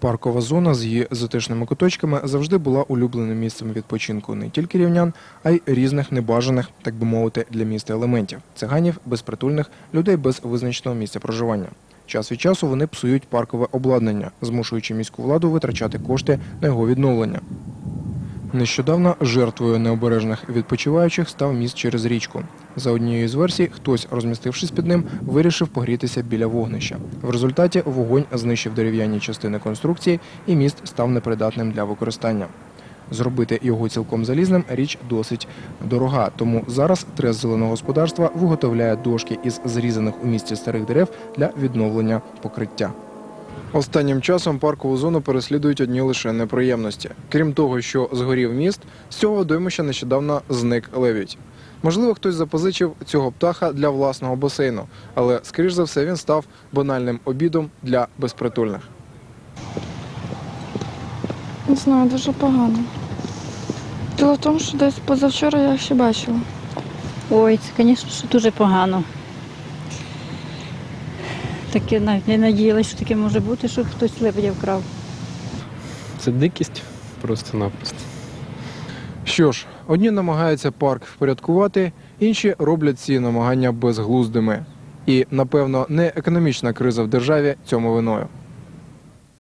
Паркова зона з її затишними куточками завжди була улюбленим місцем відпочинку не тільки рівнян, а й різних небажаних, так би мовити, для міста елементів циганів, безпритульних, людей без визначеного місця проживання. Час від часу вони псують паркове обладнання, змушуючи міську владу витрачати кошти на його відновлення. Нещодавно жертвою необережних відпочиваючих став міст через річку. За однією з версій, хтось, розмістившись під ним, вирішив погрітися біля вогнища. В результаті вогонь знищив дерев'яні частини конструкції, і міст став непридатним для використання. Зробити його цілком залізним річ досить дорога, тому зараз трес зеленого господарства виготовляє дошки із зрізаних у місті старих дерев для відновлення покриття. Останнім часом паркову зону переслідують одні лише неприємності. Крім того, що згорів міст, з цього водоймища нещодавно зник левідь. Можливо, хтось запозичив цього птаха для власного басейну, але, скоріш за все, він став банальним обідом для безпритульних. Не знаю, дуже погано. Діло в тому, що десь позавчора я ще бачила. Ой, це, звісно, що дуже погано. Таке навіть не надіялася, що таке може бути, що хтось лебедя вкрав. Це дикість просто-напросто. Що ж, одні намагаються парк впорядкувати, інші роблять ці намагання безглуздими. І, напевно, не економічна криза в державі цьому виною.